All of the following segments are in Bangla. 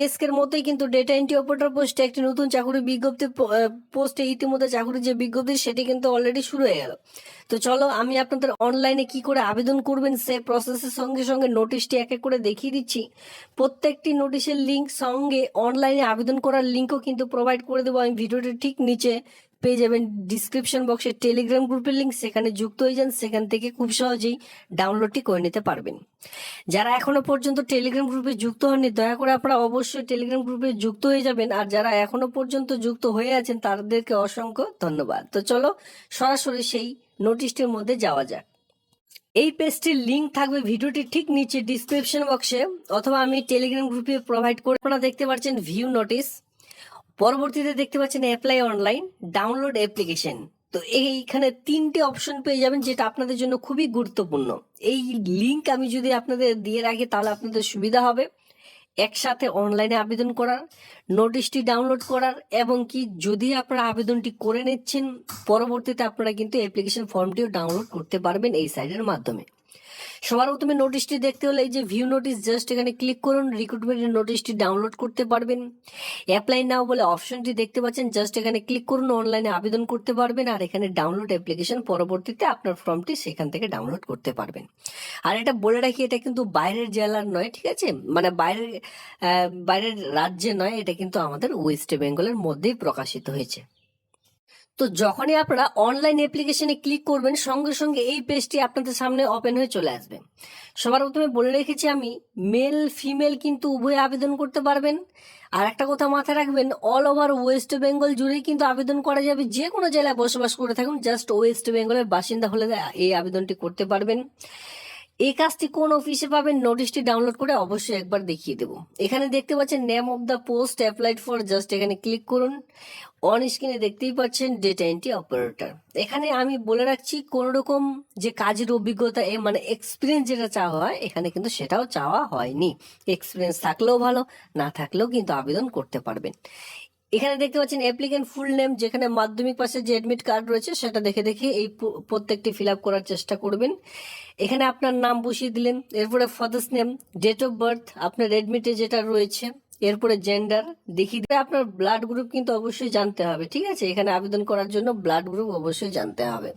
এসকের মতোই কিন্তু ডেটা এন্ট্রি অপারেটর পোস্টে একটি নতুন চাকরি বিজ্ঞপ্তি পোস্টে ইতিমধ্যে চাকরির যে বিজ্ঞপ্তি, সেটি কিন্তু অলরেডি শুরু হয়ে গেল। তো চলো, আমি আপনাদের অনলাইনে কি করে আবেদন করবেন, সে প্রসেসের সঙ্গে সঙ্গে নোটিশটি এক এক করে দেখিয়ে দিচ্ছি। প্রত্যেকটি নোটিশের লিঙ্ক সঙ্গে অনলাইনে আবেদন করার লিঙ্কও কিন্তু প্রোভাইড করে দেবো। আমি ভিডিওটি ঠিক নিচে পেয়ে যাবেন ডিসক্রিপশন বক্সে টেলিগ্রাম গ্রুপের লিঙ্ক সেখানে যুক্ত হয়ে যান, সেখান থেকে খুব সহজেই ডাউনলোডটি করে নিতে পারবেন। যারা এখনও পর্যন্ত টেলিগ্রাম গ্রুপে যুক্ত হননি, দয়া করে আপনারা অবশ্যই টেলিগ্রাম গ্রুপে যুক্ত হয়ে যাবেন, আর যারা এখনও পর্যন্ত যুক্ত হয়ে আছেন, তাদেরকে অসংখ্য ধন্যবাদ। তো চলো, সরাসরি সেই নোটিশটির মধ্যে যাওয়া যাক। এই পেজটির লিঙ্ক থাকবে ভিডিওটির ঠিক নিচে ডিসক্রিপশন বক্সে অথবা আমি টেলিগ্রাম গ্রুপে প্রোভাইড করে আপনারা দেখতে পাচ্ছেন ভিউ নোটিশ পরবর্তীতে দেখতে পাচ্ছেন অ্যাপ্লাই অনলাইন ডাউনলোড অ্যাপ্লিকেশন তো এইখানে তিনটে অপশন পেয়ে যাবেন যেটা আপনাদের জন্য খুবই গুরুত্বপূর্ণ। এই লিংক আমি যদি আপনাদের দিয়ে রাখি, তাহলে আপনাদের সুবিধা হবে। একসাথে অনলাইনে আবেদন করার নোটিশটি ডাউনলোড করার, এবং কি যদি আপনারা আবেদনটি করে নিচ্ছেন, পরবর্তীতে আপনারা কিন্তু অ্যাপ্লিকেশন ফর্মটিও ডাউনলোড করতে পারবেন এই সাইটের মাধ্যমে। সবার প্রথমে নোটিশটি দেখতে হলে এই যে ভিউ নোটিশ জাস্ট এখানে ক্লিক করুন রিক্রুটমেন্টের নোটিশটি ডাউনলোড করতে পারবেন। অ্যাপ্লাই নাও বলে অপশনটি দেখতে পাচ্ছেন জাস্ট এখানে ক্লিক করুন অনলাইনে আবেদন করতে পারবেন, আর এখানে ডাউনলোড অ্যাপ্লিকেশন পরবর্তীতে আপনার ফর্মটি সেখান থেকে ডাউনলোড করতে পারবেন। আর এটা বলে রাখি, এটা কিন্তু বাইরের জেলার নয়, ঠিক আছে? মানে বাইরের বাইরের রাজ্যে নয়, এটা কিন্তু আমাদের ওয়েস্ট বেঙ্গলের মধ্যেই প্রকাশিত হয়েছে। তো যখনই আপনারা অনলাইন অ্যাপ্লিকেশনে ক্লিক করবেন, সঙ্গে সঙ্গে এই পেজটি আপনাদের সামনে ওপেন হয়ে চলে আসবে। সবার প্রথমে বলে রেখেছি আমি মেল ফিমেল কিন্তু উভয় আবেদন করতে পারবেন। আর একটা কথা মাথায় রাখবেন অল ওভার ওয়েস্ট বেঙ্গল জুড়েই কিন্তু আবেদন করা যাবে। যে কোনো জেলায় বসবাস করে থাকুন জাস্ট ওয়েস্ট বেঙ্গলের বাসিন্দা হলে এই আবেদনটি করতে পারবেন। এই কাজটি কোন অফিসে পাবেন নোটিশটি ডাউনলোড করে অবশ্যই একবার দেখিয়ে দেবো। এখানে দেখতে পাচ্ছেন name of the post applied for just এখানে ক্লিক করুন। অন স্ক্রিনে দেখতেই পাচ্ছেন ডেটা এন্ট্রি অপারেটর এখানে আমি বলে রাখছি কোন রকম যে কাজের অভিজ্ঞতা মানে এক্সপিরিয়েন্স যেটা চাওয়া হয়, এখানে কিন্তু সেটাও চাওয়া হয়নি। এক্সপিরিয়েন্স থাকলেও ভালো, না থাকলেও কিন্তু আবেদন করতে পারবেন। এখানে দেখতে পাচ্ছেন অ্যাপ্লিকেন্ট ফুল নেম যেখানে মাধ্যমিক পাশে যে অ্যাডমিট কার্ড রয়েছে, সেটা দেখে দেখে এই প্রত্যেকটি ফিল আপ করার চেষ্টা করবেন। এখানে আপনার নাম বসিয়ে দিলেন, এরপরে father's name date of birth আপনার অ্যাডমিটে যেটা রয়েছে, এরপরে জেন্ডার দেখিয়ে দিয়ে আপনার ব্লাড গ্রুপ কিন্তু অবশ্যই জানতে হবে, ঠিক আছে? এখানে আবেদন করার জন্য ব্লাড গ্রুপ অবশ্যই জানতে হবে।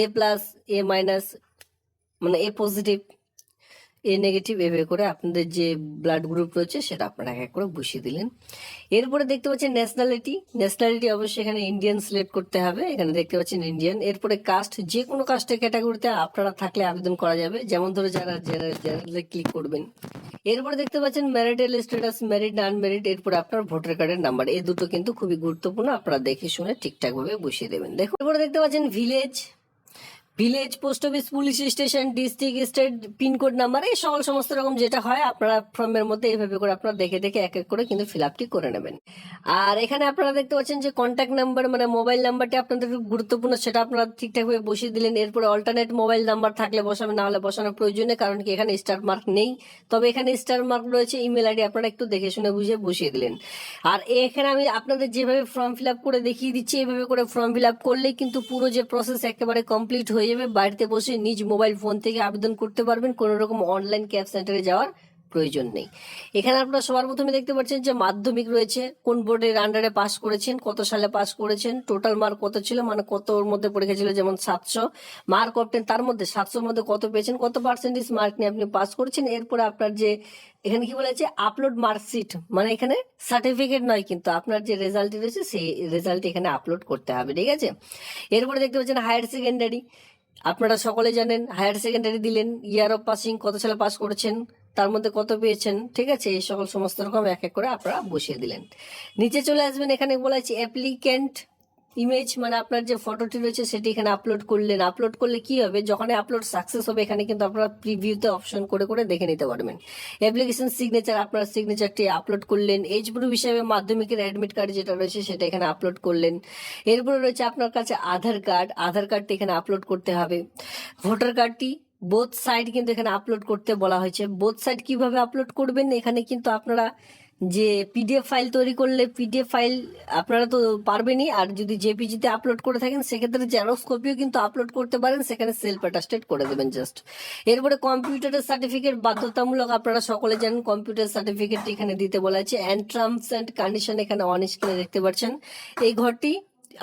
এ প্লাস এ মাইনাস মানে এ পজিটিভ এ নেগেটিভ এভাবে করে আপনাদের যে ব্লাড গ্রুপ রয়েছে, সেটা আপনারা এক এক করে বসিয়ে দিলেন। এরপরে দেখতে পাচ্ছেন ন্যাশনালিটি ন্যাশনালিটি অবশ্যই এখানে ইন্ডিয়ান সিলেক্ট করতে হবে। এখানে দেখতে পাচ্ছেন ইন্ডিয়ান এরপরে কাস্ট যে কোনো কাস্টের ক্যাটাগরিতে আপনারা থাকলে আবেদন করা যাবে। যেমন ধরো যারা জেনারেলে ক্লিক করবেন। এরপরে দেখতে পাচ্ছেন ম্যারিটাল স্ট্যাটাস ম্যারিড আনম্যারিড এরপরে আপনার ভোটার কার্ডের নাম্বার এই দুটো কিন্তু খুবই গুরুত্বপূর্ণ। আপনারা দেখে শুনে ঠিকঠাক ভাবে বসিয়ে দেবেন। দেখুন, এরপরে দেখতে পাচ্ছেন village village post office police station district state pincode number এই সকল সমস্ত রকম যেটা হয়, আপনারা ফর্মের মধ্যে এইভাবে করে আপনারা দেখে দেখে এক এক করে কিন্তু ফিল আপটি করে নেবেন। আর এখানে আপনারা দেখতে পাচ্ছেন যে কন্ট্যাক্ট নাম্বার মানে মোবাইল নাম্বারটি আপনাদের গুরুত্বপূর্ণ, সেটা আপনারা ঠিকঠাকভাবে বসিয়ে দিলেন। এরপরে অল্টারনেট মোবাইল নাম্বার থাকলে বসাবেন না হলে বসানোর প্রয়োজন কারণ কি এখানে স্টার মার্ক নেই। তবে এখানে স্টার মার্ক রয়েছে ইমেল আইডি আপনারা একটু দেখে শুনে বুঝে বসিয়ে দিলেন। আর এখানে আমি আপনাদের যেভাবে ফর্ম ফিল আপ করে দেখিয়ে দিচ্ছি এইভাবে করে ফর্ম ফিল আপ করলেই কিন্তু পুরো যে প্রসেস একেবারে কমপ্লিট হয়ে যাবে, বাড়িতে বসে নিজ মোবাইল ফোন থেকে আবেদন করতে পারবেন, কোনো রকম অনলাইন ক্যাব সেন্টারে যাওয়ার প্রয়োজন নেই। এখানে আপনারা সবার প্রথমে দেখতে পাচ্ছেন যে মাধ্যমিক রয়েছে, কোন বোর্ডের আন্ডারে পাস করেছেন, কত সালে পাস করেছেন টোটাল মার্ক কত ছিল মানে কত ওর মধ্যে পরীক্ষা ছিল যেমন সাতশো। মার্ক অপটেন তার মধ্যে সাতশোর মধ্যে কত পেয়েছেন, কত পার্সেন্টেজ মার্ক নিয়ে আপনি পাস করেছেন, এরপরে আপনার যে, এখানে কি বলেছে আপলোড মার্কশিট মানে এখানে সার্টিফিকেট নয় কিন্তু আপনার যে রেজাল্ট রয়েছে, সেই রেজাল্ট এখানে আপলোড করতে হবে, ঠিক আছে? এরপরে দেখতে পাচ্ছেন হায়ার সেকেন্ডারি আপনারা সকলে জানেন হায়ার সেকেন্ডারি দিলেন ইয়ার অফ পাসিং কত সালে পাস করেছেন, তার মধ্যে কত পেয়েছেন, ঠিক আছে? এই সকল সমস্ত রকম এক এক করে আপনারা বসিয়ে দিলেন। নিচে চলে আসবেন, এখানে বলা আছে অ্যাপ্লিক্যান্ট ইমেজ মানে আপনার যে ফটোটি রয়েছে সেটি এখানে আপলোড করলেন। আপলোড করলে কি হবে? যখন আপলোড সাকসেস হবে, এখানে কিন্তু আপনারা প্রিভিউতে অপশন করে করে দেখে নিতে পারবেন। অ্যাপ্লিকেশন সিগনেচার আপনার সিগনেচারটি আপলোড করলেন। এজ প্রুফ হিসাবে মাধ্যমিকের অ্যাডমিট কার্ড যেটা রয়েছে, সেটা এখানে আপলোড করলেন। এরপরে রয়েছে আপনার কাছে আধার কার্ড আধার কার্ডটি এখানে আপলোড করতে হবে। ভোটার কার্ডটি বোথ সাইড কিন্তু এখানে আপলোড করতে বলা হয়েছে। বোথ সাইড কীভাবে আপলোড করবেন? এখানে কিন্তু আপনারা যে পিডিএফ ফাইল তৈরি করলে পিডিএফ ফাইল আপনারা তো পারবেনই, আর যদি জেপিজিতে আপলোড করে থাকেন, সেক্ষেত্রে জেরক্স কপিও কিন্তু আপলোড করতে পারেন, সেখানে সেলফ অ্যাটাস্টেড করে দেবেন জাস্ট এরপরে কম্পিউটারের সার্টিফিকেট বাধ্যতামূলক আপনারা সকলে জানেন কম্পিউটার সার্টিফিকেট এখানে দিতে বলা আছে অ্যান্ড টার্মস অ্যান্ড কন্ডিশন এখানে অন স্ক্রিনে দেখতে পাচ্ছেন। এই ঘরটি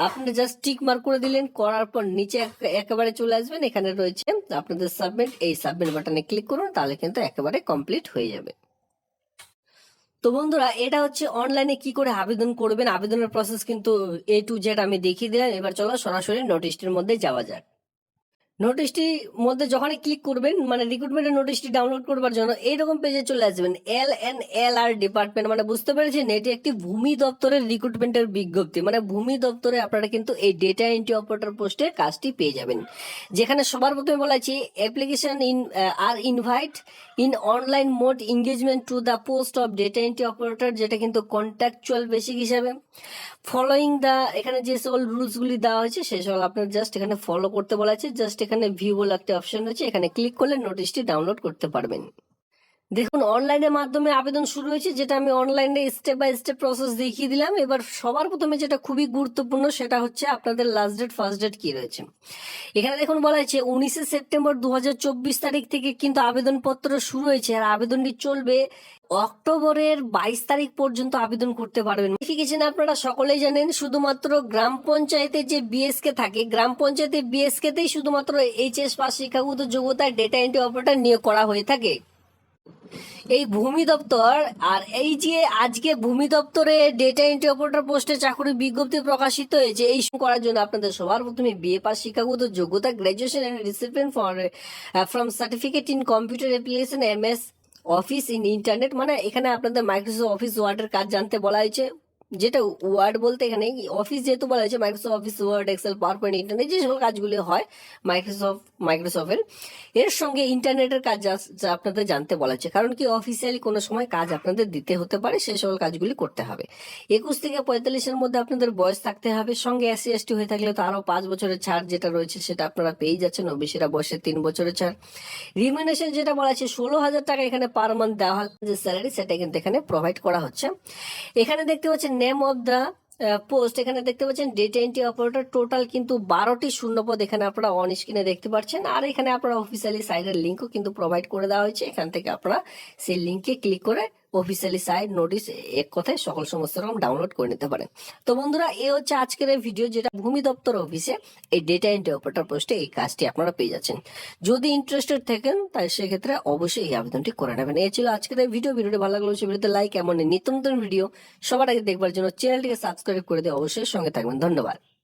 আপনি জাস্ট টিক মার্ক করে দিলেন, করার পর নিচে একেবারে চলে আসবেন। এখানে রয়েছে আপনাদের সাবমিট এই সাবমিট বাটনে ক্লিক করুন, তাহলে কিন্তু একেবারে কমপ্লিট হয়ে যাবে। তো বন্ধুরা, এটা হচ্ছে অনলাইনে কি করে আবেদন করবেন? আবেদনের প্রসেস কিন্তু এ টু জেড আমি দেখিয়ে দিলাম। এবার চলো সরাসরি নোটিশটির মধ্যে যাওয়া যাক। নোটিশটির মধ্যে যখনই ক্লিক করবেন মানে রিক্রুটমেন্টের নোটিশটি ডাউনলোড করবার জন্য এইরকম পেজে চলে আসবেন। এল এন এল আর ডিপার্টমেন্ট মানে বুঝতে পেরেছেন, এটি একটি ভূমি দপ্তরের রিক্রুটমেন্টের বিজ্ঞপ্তি। মানে ভূমি দপ্তরে আপনারা কিন্তু এই ডেটা এন্ট্রি অপারেটর পোস্টে কাজটি পেয়ে যাবেন। যেখানে সবার প্রথমে বলা application in are invite in online mode engagement to the post of data entry operator যেটা কিন্তু কন্ট্রাকচুয়াল বেসিক হিসাবে। ফলোয়িং দ্য এখানে যে সকল রুলসগুলি দেওয়া হয়েছে সকল আপনার জাস্ট এখানে ফলো করতে বলা আছে জাস্ট এখানে ভিউ বলে একটা অপশন আছে এখানে ক্লিক করলে নোটিশটি ডাউনলোড করতে পারবেন। দেখুন অনলাইনের মাধ্যমে আবেদন শুরু হয়েছে, যেটা আমি অনলাইনে স্টেপ বাই স্টেপ প্রসেস দেখিয়ে দিলাম। এবার সবার প্রথমে যেটা খুবই গুরুত্বপূর্ণ, সেটা হচ্ছে আপনাদের লাস্ট ডেট ফার্স্ট ডেট কি রয়েছে। এখানে দেখুন, বলা হয়েছে, উনিশে সেপ্টেম্বর দু হাজার চব্বিশ তারিখ থেকে কিন্তু আবেদনপত্র শুরু হয়েছে, আর আবেদনটি চলবে অক্টোবরের বাইশ তারিখ পর্যন্ত আবেদন করতে পারবেন। লিখিয়েছেন আপনারা সকলেই জানেন, শুধুমাত্র গ্রাম পঞ্চায়েতে যে বিএসকে থাকে, গ্রাম পঞ্চায়েতে বিএসকে তেই শুধুমাত্র এইচএস পাস শিক্ষাগত যোগ্যতায় ডেটা এন্ট্রি অপারেটর নিয়োগ করা হয়ে থাকে। এই ভূমি দপ্তর আর এই যে আজকে ভূমি দপ্তরে ডেটা এন্ট্রি অপারেটর পোস্টে চাকরি বিজ্ঞপ্তি প্রকাশিত হয়েছে, এই করার জন্য আপনাদের সবার প্রথমে বিএ পাস শিক্ষাগত যোগ্যতা graduation and discipline for from certificate in computer application M S office in internet মানে এখানে আপনাদের মাইক্রোসফট অফিস ওয়ার্ডের কাজ জানতে বলা হয়েছে। যেটা ওয়ার্ড বলতে এখানে অফিস যেহেতু বলা হয়েছে Microsoft Office Word Excel PowerPoint internet যে সকল কাজগুলি হয় মাইক্রোসফট মাইক্রোসফটের এর সঙ্গে ইন্টারনেটের কাজ যা- আপনাদের জানতে বলা হচ্ছে। কারণ কি অফিসিয়ালি কোনো সময় কাজ আপনাদের দিতে হতে পারে সেই সকল কাজগুলি করতে হবে। একুশ থেকে পঁয়তাল্লিশের মধ্যে আপনাদের বয়স থাকতে হবে, সঙ্গে এসসি এসটি হয়ে থাকলে তো আরও পাঁচ বছরের ছাড় যেটা রয়েছে সেটা আপনারা পেয়ে যাচ্ছেন ওবিসিরা বয়সে তিন বছরের ছাড়। রিমিনেশন যেটা বলা আছে ষোলো হাজার টাকা এখানে পার মান্থ দেওয়া হয়। যে স্যালারি সেটা কিন্তু এখানে প্রোভাইড করা হচ্ছে। এখানে দেখতে পাচ্ছেন নেম অফ দ্য পোস্ট এখানে দেখতে পাচ্ছেন ডেটা এন্ট্রি অপারেটর টোটাল কিন্তু বারোটি শূন্যপদ এখানে আপনারা অন স্ক্রিনে দেখতে পাচ্ছেন। আর এখানে আপনারা অফিসিয়ালি সাইডের লিঙ্কও কিন্তু প্রোভাইড করে দেওয়া হয়েছে। এখান থেকে আপনারা সেই লিঙ্কে ক্লিক করে অফিসিয়ালি সাইট নোটিশ এক কথায় সকল সমস্ত রকম ডাউনলোড করে নিতে পারেন। তো বন্ধুরা, এ হচ্ছে আজকের এই ভিডিও যেটা ভূমি দপ্তর অফিসে এই ডেটা এন্ট্রি অপারেটর পোস্টে এই কাজটি আপনারা পেয়ে যাচ্ছেন। যদি ইন্টারেস্টেড থাকেন তাই সেক্ষেত্রে অবশ্যই এই আবেদনটি করে নেবেন। এই ছিল আজকের এই ভিডিও ভিডিওটি ভালো লাগল সেই ভিডিওতে লাইক এমন নিত্য নতুন ভিডিও সবার আগে দেখবার জন্য চ্যানেলটিকে সাবস্ক্রাইব করে দিয়ে অবশ্যই সঙ্গে থাকবেন। ধন্যবাদ।